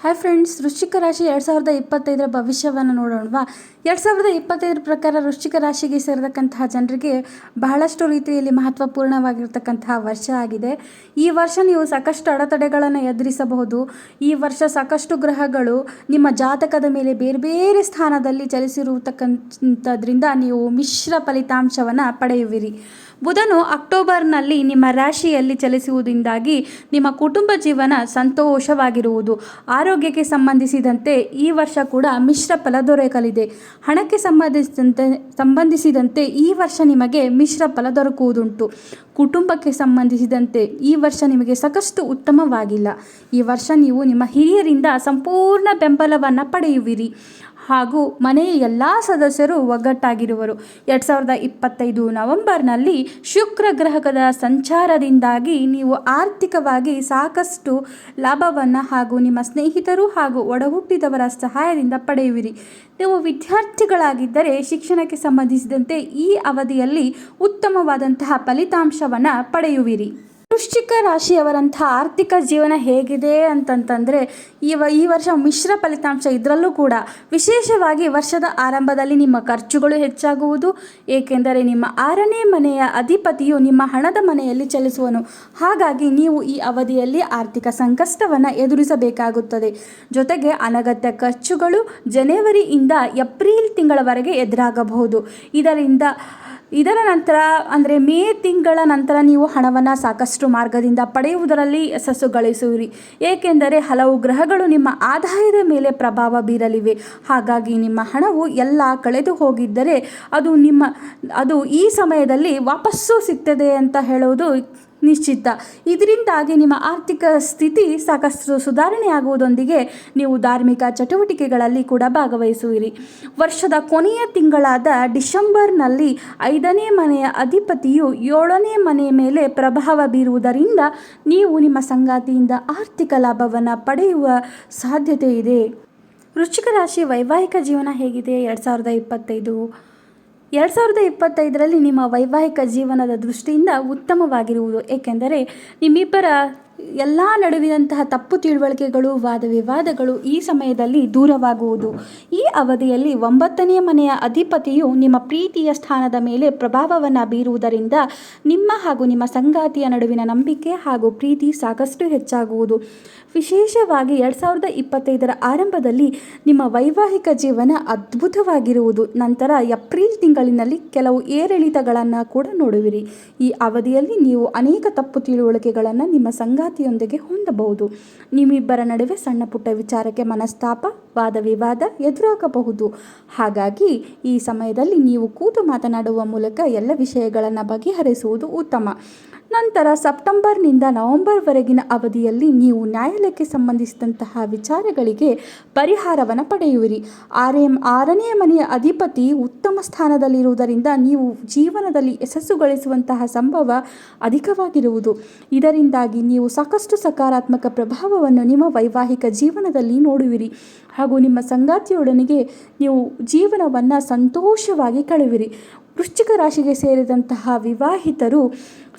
Hi friends ವೃಶ್ಚಿಕ ರಾಶಿ ಎರಡು ಸಾವಿರದ ಇಪ್ಪತ್ತೈದರ ಭವಿಷ್ಯವನ್ನು ನೋಡೋಣವಾ ಎರಡು ಸಾವಿರದ ಇಪ್ಪತ್ತೈದರ ಪ್ರಕಾರ ವೃಶ್ಚಿಕ ರಾಶಿಗೆ ಸೇರತಕ್ಕಂತಹ ಜನರಿಗೆ ಬಹಳಷ್ಟು ರೀತಿಯಲ್ಲಿ ಮಹತ್ವಪೂರ್ಣವಾಗಿರ್ತಕ್ಕಂತಹ ವರ್ಷ ಆಗಿದೆ. ಈ ವರ್ಷ ನೀವು ಸಾಕಷ್ಟು ಅಡೆತಡೆಗಳನ್ನು ಎದುರಿಸಬಹುದು. ಈ ವರ್ಷ ಸಾಕಷ್ಟು ಗ್ರಹಗಳು ನಿಮ್ಮ ಜಾತಕದ ಮೇಲೆ ಬೇರೆ ಬೇರೆ ಸ್ಥಾನದಲ್ಲಿ ಚಲಿಸಿರುತಕ್ಕಂಥದ್ರಿಂದ ನೀವು ಮಿಶ್ರ ಫಲಿತಾಂಶವನ್ನು ಪಡೆಯುವಿರಿ. ಬುಧನು ಅಕ್ಟೋಬರ್ನಲ್ಲಿ ನಿಮ್ಮ ರಾಶಿಯಲ್ಲಿ ಚಲಿಸುವುದರಿಂದಾಗಿ ನಿಮ್ಮ ಕುಟುಂಬ ಜೀವನ ಸಂತೋಷವಾಗಿರುವುದು. ಆರೋಗ್ಯಕ್ಕೆ ಸಂಬಂಧಿಸಿದಂತೆ ಈ ವರ್ಷ ಕೂಡ ಮಿಶ್ರ ಫಲ ದೊರಕಲಿದೆ ಹಣಕ್ಕೆ ಸಂಬಂಧಿಸಿದಂತೆ ಸಂಬಂಧಿಸಿದಂತೆ ಈ ವರ್ಷ ನಿಮಗೆ ಮಿಶ್ರ ಫಲ ದೊರಕುವುದುಂಟು. ಕುಟುಂಬಕ್ಕೆ ಸಂಬಂಧಿಸಿದಂತೆ ಈ ವರ್ಷ ನಿಮಗೆ ಸಾಕಷ್ಟು ಉತ್ತಮವಾಗಿಲ್ಲ. ಈ ವರ್ಷ ನೀವು ನಿಮ್ಮ ಹಿರಿಯರಿಂದ ಸಂಪೂರ್ಣ ಬೆಂಬಲವನ್ನು ಪಡೆಯುವಿರಿ. ಹಾಗೂ ಮನೆಯ ಎಲ್ಲ ಸದಸ್ಯರು ಒಗ್ಗಟ್ಟಾಗಿರುವರು. ಎರಡು ಸಾವಿರದ ಇಪ್ಪತ್ತೈದು ನವೆಂಬರ್ನಲ್ಲಿ ಶುಕ್ರ ಗ್ರಹದ ಸಂಚಾರದಿಂದಾಗಿ ನೀವು ಆರ್ಥಿಕವಾಗಿ ಸಾಕಷ್ಟು ಲಾಭವನ್ನು ಹಾಗೂ ನಿಮ್ಮ ಸ್ನೇಹಿತರು ಹಾಗೂ ಒಡಹುಟ್ಟಿದವರ ಸಹಾಯದಿಂದ ಪಡೆಯುವಿರಿ. ನೀವು ವಿದ್ಯಾರ್ಥಿಗಳಾಗಿದ್ದರೆ ಶಿಕ್ಷಣಕ್ಕೆ ಸಂಬಂಧಿಸಿದಂತೆ ಈ ಅವಧಿಯಲ್ಲಿ ಉತ್ತಮವಾದಂತಹ ಫಲಿತಾಂಶವನ್ನು ಪಡೆಯುವಿರಿ. ವೃಶ್ಚಿಕ ರಾಶಿಯವರಂಥ ಆರ್ಥಿಕ ಜೀವನ ಹೇಗಿದೆ ಅಂತಂತಂದರೆ ಈ ವ ಈ ವರ್ಷ ಮಿಶ್ರ ಫಲಿತಾಂಶ ಇದರಲ್ಲೂ ಕೂಡ ವಿಶೇಷವಾಗಿ ವರ್ಷದ ಆರಂಭದಲ್ಲಿ ನಿಮ್ಮ ಖರ್ಚುಗಳು ಹೆಚ್ಚಾಗುವುದು, ಏಕೆಂದರೆ ನಿಮ್ಮ ಆರನೇ ಮನೆಯ ಅಧಿಪತಿಯು ನಿಮ್ಮ ಹಣದ ಮನೆಯಲ್ಲಿ ಚಲಿಸುವನು. ಹಾಗಾಗಿ ನೀವು ಈ ಅವಧಿಯಲ್ಲಿ ಆರ್ಥಿಕ ಸಂಕಷ್ಟವನ್ನು ಎದುರಿಸಬೇಕಾಗುತ್ತದೆ. ಜೊತೆಗೆ ಅನಗತ್ಯ ಖರ್ಚುಗಳು ಜನವರಿಯಿಂದ ಏಪ್ರಿಲ್ ತಿಂಗಳವರೆಗೆ ಎದುರಾಗಬಹುದು. ಇದರಿಂದ ಇದರ ನಂತರ, ಅಂದರೆ ಮೇ ತಿಂಗಳ ನಂತರ ನೀವು ಹಣವನ್ನು ಸಾಕಷ್ಟು ಮಾರ್ಗದಿಂದ ಪಡೆಯುವುದರಲ್ಲಿ ಯಶಸ್ಸು ಗಳಿಸುವಿರಿ. ಏಕೆಂದರೆ ಹಲವು ಗ್ರಹಗಳು ನಿಮ್ಮ ಆದಾಯದ ಮೇಲೆ ಪ್ರಭಾವ ಬೀರಲಿವೆ. ಹಾಗಾಗಿ ನಿಮ್ಮ ಹಣವು ಎಲ್ಲ ಕಳೆದು ಹೋಗಿದ್ದರೆ ಅದು ನಿಮ್ಮ, ಅದು ಈ ಸಮಯದಲ್ಲಿ ವಾಪಸ್ಸು ಸಿಗ್ತದೆ ಅಂತ ಹೇಳುವುದು ನಿಶ್ಚಿತ. ಇದರಿಂದಾಗಿ ನಿಮ್ಮ ಆರ್ಥಿಕ ಸ್ಥಿತಿ ಸಾಕಷ್ಟು ಸುಧಾರಣೆಯಾಗುವುದೊಂದಿಗೆ ನೀವು ಧಾರ್ಮಿಕ ಚಟುವಟಿಕೆಗಳಲ್ಲಿ ಕೂಡ ಭಾಗವಹಿಸುವಿರಿ. ವರ್ಷದ ಕೊನೆಯ ತಿಂಗಳಾದ ಡಿಸೆಂಬರ್ನಲ್ಲಿ ಐದನೇ ಮನೆಯ ಅಧಿಪತಿಯು ಏಳನೇ ಮನೆಯ ಮೇಲೆ ಪ್ರಭಾವ ಬೀರುವುದರಿಂದ ನೀವು ನಿಮ್ಮ ಸಂಗಾತಿಯಿಂದ ಆರ್ಥಿಕ ಲಾಭವನ್ನು ಪಡೆಯುವ ಸಾಧ್ಯತೆ ಇದೆ. ವೃಶ್ಚಿಕ ರಾಶಿ ವೈವಾಹಿಕ ಜೀವನ ಹೇಗಿದೆ? ಎರಡು ಸಾವಿರದ ಇಪ್ಪತ್ತೈದು. ಎರಡು ಸಾವಿರದ ಇಪ್ಪತ್ತೈದರಲ್ಲಿ ನಿಮ್ಮ ವೈವಾಹಿಕ ಜೀವನದ ದೃಷ್ಟಿಯಿಂದ ಉತ್ತಮವಾಗಿರುವುದು ಏಕೆಂದರೆ ನಿಮ್ಮಿಬ್ಬರ ಎಲ್ಲ ನಡುವಿನಂತಹ ತಪ್ಪು ತಿಳುವಳಿಕೆಗಳು, ವಾದ ವಿವಾದಗಳು ಈ ಸಮಯದಲ್ಲಿ ದೂರವಾಗುವುದು. ಈ ಅವಧಿಯಲ್ಲಿ ಒಂಬತ್ತನೆಯ ಮನೆಯ ಅಧಿಪತಿಯು ನಿಮ್ಮ ಪ್ರೀತಿಯ ಸ್ಥಾನದ ಮೇಲೆ ಪ್ರಭಾವವನ್ನು ಬೀರುವುದರಿಂದ ನಿಮ್ಮ ಹಾಗೂ ನಿಮ್ಮ ಸಂಗಾತಿಯ ನಡುವಿನ ನಂಬಿಕೆ ಹಾಗೂ ಪ್ರೀತಿ ಸಾಕಷ್ಟು ಹೆಚ್ಚಾಗುವುದು. ವಿಶೇಷವಾಗಿ ಎರಡು ಸಾವಿರದ ಇಪ್ಪತ್ತೈದರ ಆರಂಭದಲ್ಲಿ ನಿಮ್ಮ ವೈವಾಹಿಕ ಜೀವನ ಅದ್ಭುತವಾಗಿರುವುದು. ನಂತರ ಏಪ್ರಿಲ್ ತಿಂಗಳಿನಲ್ಲಿ ಕೆಲವು ಏರಿಳಿತಗಳನ್ನು ಕೂಡ ನೋಡುವಿರಿ. ಈ ಅವಧಿಯಲ್ಲಿ ನೀವು ಅನೇಕ ತಪ್ಪು ತಿಳುವಳಿಕೆಗಳನ್ನು ನಿಮ್ಮ ಸಂಗಾತಿಯೊಂದಿಗೆ ಹೊಂದಬಹುದು. ನಿಮ್ಮಿಬ್ಬರ ನಡುವೆ ಸಣ್ಣ ಪುಟ್ಟ ವಿಚಾರಕ್ಕೆ ಮನಸ್ತಾಪ, ವಾದ ವಿವಾದ ಎದುರಾಗಬಹುದು. ಹಾಗಾಗಿ ಈ ಸಮಯದಲ್ಲಿ ನೀವು ಕೂತು ಮಾತನಾಡುವ ಮೂಲಕ ಎಲ್ಲ ವಿಷಯಗಳನ್ನು ಬಗೆಹರಿಸುವುದು ಉತ್ತಮ. ನಂತರ ಸೆಪ್ಟೆಂಬರ್ನಿಂದ ನವೆಂಬರ್ವರೆಗಿನ ಅವಧಿಯಲ್ಲಿ ನೀವು ನ್ಯಾಯಾಲಯಕ್ಕೆ ಸಂಬಂಧಿಸಿದಂತಹ ವಿಚಾರಗಳಿಗೆ ಪರಿಹಾರವನ್ನು ಪಡೆಯುವಿರಿ. ಆರೇ ಆರನೇ ಮನೆಯ ಅಧಿಪತಿ ಉತ್ತಮ ಸ್ಥಾನದಲ್ಲಿರುವುದರಿಂದ ನೀವು ಜೀವನದಲ್ಲಿ ಯಶಸ್ಸು ಗಳಿಸುವಂತಹ ಸಂಭವ ಅಧಿಕವಾಗಿರುವುದು. ಇದರಿಂದಾಗಿ ನೀವು ಸಾಕಷ್ಟು ಸಕಾರಾತ್ಮಕ ಪ್ರಭಾವವನ್ನು ನಿಮ್ಮ ವೈವಾಹಿಕ ಜೀವನದಲ್ಲಿ ನೋಡುವಿರಿ. ಹಾಗೂ ನಿಮ್ಮ ಸಂಗಾತಿಯೊಡನೆಗೆ ನೀವು ಜೀವನವನ್ನು ಸಂತೋಷವಾಗಿ ಕಳುವಿರಿ. ವೃಶ್ಚಿಕ ರಾಶಿಗೆ ಸೇರಿದಂತಹ ವಿವಾಹಿತರು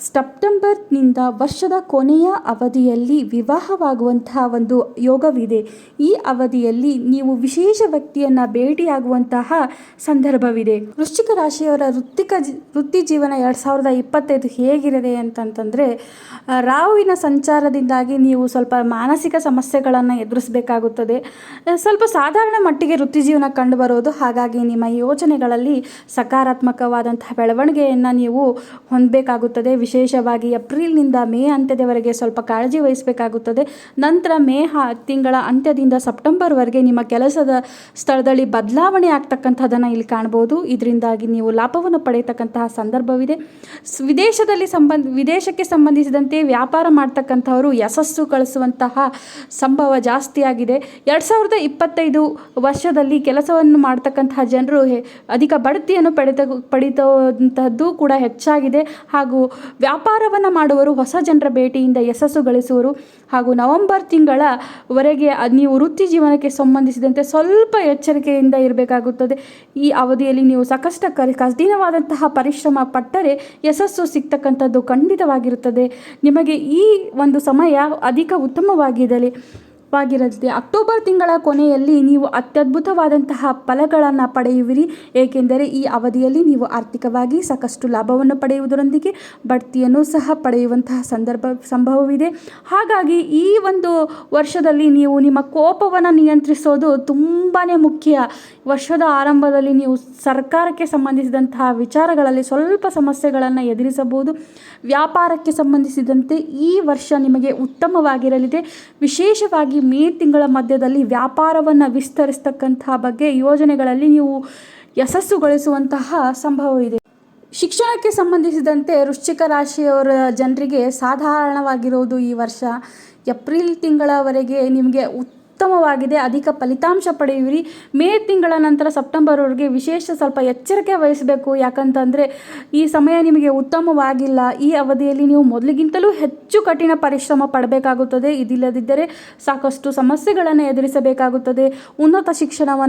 ಸೆಪ್ಟೆಂಬರ್ನಿಂದ ವರ್ಷದ ಕೊನೆಯ ಅವಧಿಯಲ್ಲಿ ವಿವಾಹವಾಗುವಂತಹ ಒಂದು ಯೋಗವಿದೆ. ಈ ಅವಧಿಯಲ್ಲಿ ನೀವು ವಿಶೇಷ ವ್ಯಕ್ತಿಯನ್ನು ಭೇಟಿಯಾಗುವಂತಹ ಸಂದರ್ಭವಿದೆ. ವೃಶ್ಚಿಕ ರಾಶಿಯವರ ವೃತ್ತಿಕ ವೃತ್ತಿ ಜೀವನ ಎರಡು ಸಾವಿರದ ಇಪ್ಪತ್ತೈದು ಹೇಗಿರದೆ ಅಂತಂತಂದರೆ ರಾಹುವಿನ ಸಂಚಾರದಿಂದಾಗಿ ನೀವು ಸ್ವಲ್ಪ ಮಾನಸಿಕ ಸಮಸ್ಯೆಗಳನ್ನು ಎದುರಿಸಬೇಕಾಗುತ್ತದೆ. ಸ್ವಲ್ಪ ಸಾಧಾರಣ ಮಟ್ಟಿಗೆ ವೃತ್ತಿ ಜೀವನ ಕಂಡುಬರೋದು. ಹಾಗಾಗಿ ನಿಮ್ಮ ಯೋಜನೆಗಳಲ್ಲಿ ಸಕಾರಾತ್ಮಕವಾದಂತಹ ಬೆಳವಣಿಗೆಯನ್ನು ನೀವು ಹೊಂದಬೇಕಾಗುತ್ತದೆ. ವಿಶೇಷವಾಗಿ ಏಪ್ರಿಲ್ನಿಂದ ಮೇ ಅಂತ್ಯದವರೆಗೆ ಸ್ವಲ್ಪ ಕಾಳಜಿ ವಹಿಸಬೇಕಾಗುತ್ತದೆ. ನಂತರ ಮೇ ತಿಂಗಳ ಅಂತ್ಯದಿಂದ ಸೆಪ್ಟೆಂಬರ್ವರೆಗೆ ನಿಮ್ಮ ಕೆಲಸದ ಸ್ಥಳದಲ್ಲಿ ಬದಲಾವಣೆ ಆಗ್ತಕ್ಕಂಥದ್ದನ್ನು ಇಲ್ಲಿ ಕಾಣ್ಬೋದು ಇದರಿಂದಾಗಿ ನೀವು ಲಾಭವನ್ನು ಪಡೆಯತಕ್ಕಂತಹ ಸಂದರ್ಭವಿದೆ. ವಿದೇಶದಲ್ಲಿ ಸಂಬಂಧ ವಿದೇಶಕ್ಕೆ ಸಂಬಂಧಿಸಿದಂತೆ ವ್ಯಾಪಾರ ಮಾಡ್ತಕ್ಕಂಥವರು ಯಶಸ್ಸು ಕಳಿಸುವಂತಹ ಸಂಭವ ಜಾಸ್ತಿಯಾಗಿದೆ. ಎರಡು ಸಾವಿರದ ಇಪ್ಪತ್ತೈದು ವರ್ಷದಲ್ಲಿ ಕೆಲಸವನ್ನು ಮಾಡ್ತಕ್ಕಂತಹ ಜನರು ಅಧಿಕ ಬಡ್ತಿಯನ್ನು ಪಡೆದ ಪಡಿತಂತಹದ್ದು ಕೂಡ ಹೆಚ್ಚಾಗಿದೆ. ಹಾಗೂ ವ್ಯಾಪಾರವನ್ನು ಮಾಡುವರು ಹೊಸ ಜನರ ಭೇಟಿಯಿಂದ ಯಶಸ್ಸು ಗಳಿಸುವರು. ಹಾಗೂ ನವೆಂಬರ್ ತಿಂಗಳವರೆಗೆ ನೀವು ವೃತ್ತಿ ಜೀವನಕ್ಕೆ ಸಂಬಂಧಿಸಿದಂತೆ ಸ್ವಲ್ಪ ಎಚ್ಚರಿಕೆಯಿಂದ ಇರಬೇಕಾಗುತ್ತದೆ. ಈ ಅವಧಿಯಲ್ಲಿ ನೀವು ಸಾಕಷ್ಟು ಕಠಿಣವಾದಂತಹ ಪರಿಶ್ರಮ ಪಟ್ಟರೆ ಯಶಸ್ಸು ಸಿಗ್ತಕ್ಕಂಥದ್ದು ಖಂಡಿತವಾಗಿರುತ್ತದೆ. ನಿಮಗೆ ಈ ಒಂದು ಸಮಯ ಅಧಿಕ ಉತ್ತಮವಾಗಿರಲಿ. ವಾಗಿರುತ್ತೆ ಅಕ್ಟೋಬರ್ ತಿಂಗಳ ಕೊನೆಯಲ್ಲಿ ನೀವು ಅತ್ಯದ್ಭುತವಾದಂತಹ ಫಲಗಳನ್ನು ಪಡೆಯುವಿರಿ. ಏಕೆಂದರೆ ಈ ಅವಧಿಯಲ್ಲಿ ನೀವು ಆರ್ಥಿಕವಾಗಿ ಸಾಕಷ್ಟು ಲಾಭವನ್ನು ಪಡೆಯುವುದರೊಂದಿಗೆ ಬಡ್ತಿಯನ್ನು ಸಹ ಪಡೆಯುವಂತಹ ಸಂದರ್ಭ, ಸಂಭವವಿದೆ. ಹಾಗಾಗಿ ಈ ಒಂದು ವರ್ಷದಲ್ಲಿ ನೀವು ನಿಮ್ಮ ಕೋಪವನ್ನು ನಿಯಂತ್ರಿಸೋದು ತುಂಬಾ ಮುಖ್ಯ. ವರ್ಷದ ಆರಂಭದಲ್ಲಿ ನೀವು ಸರ್ಕಾರಕ್ಕೆ ಸಂಬಂಧಿಸಿದಂತಹ ವಿಚಾರಗಳಲ್ಲಿ ಸ್ವಲ್ಪ ಸಮಸ್ಯೆಗಳನ್ನು ಎದುರಿಸಬಹುದು. ವ್ಯಾಪಾರಕ್ಕೆ ಸಂಬಂಧಿಸಿದಂತೆ ಈ ವರ್ಷ ನಿಮಗೆ ಉತ್ತಮವಾಗಿರಲಿದೆ. ವಿಶೇಷವಾಗಿ ಮೇ ತಿಂಗಳ ಮಧ್ಯದಲ್ಲಿ ವ್ಯಾಪಾರವನ್ನು ವಿಸ್ತರಿಸ್ತಕ್ಕಂತಹ ಬಗ್ಗೆ ಯೋಜನೆಗಳಲ್ಲಿ ನೀವು ಯಶಸ್ಸು ಯಶಸ್ಸುಗೊಳಿಸುವಂತಹ ಸಂಭವವಿದೆ ಶಿಕ್ಷಣಕ್ಕೆ ಸಂಬಂಧಿಸಿದಂತೆ ವೃಶ್ಚಿಕ ರಾಶಿಯವರ ಜನರಿಗೆ ಸಾಧಾರಣವಾಗಿರುವುದು ಈ ವರ್ಷ ಏಪ್ರಿಲ್ ತಿಂಗಳವರೆಗೆ ನಿಮಗೆ ಉತ್ತಮವಾಗಿದೆ. ಅಧಿಕ ಫಲಿತಾಂಶ ಪಡೆಯುವಿರಿ. ಮೇ ತಿಂಗಳ ನಂತರ ಸೆಪ್ಟೆಂಬರ್ವರೆಗೆ ವಿಶೇಷ ಸ್ವಲ್ಪ ಎಚ್ಚರಿಕೆ ವಹಿಸಬೇಕು. ಯಾಕಂತಂದರೆ ಈ ಸಮಯ ನಿಮಗೆ ಉತ್ತಮವಾಗಿಲ್ಲ. ಈ ಅವಧಿಯಲ್ಲಿ ನೀವು ಮೊದಲಿಗಿಂತಲೂ ಹೆಚ್ಚು ಕಠಿಣ ಪರಿಶ್ರಮ ಪಡಬೇಕಾಗುತ್ತದೆ. ಇದಿಲ್ಲದಿದ್ದರೆ ಸಾಕಷ್ಟು ಸಮಸ್ಯೆಗಳನ್ನು ಎದುರಿಸಬೇಕಾಗುತ್ತದೆ. ಉನ್ನತ ಶಿಕ್ಷಣವನ್ನು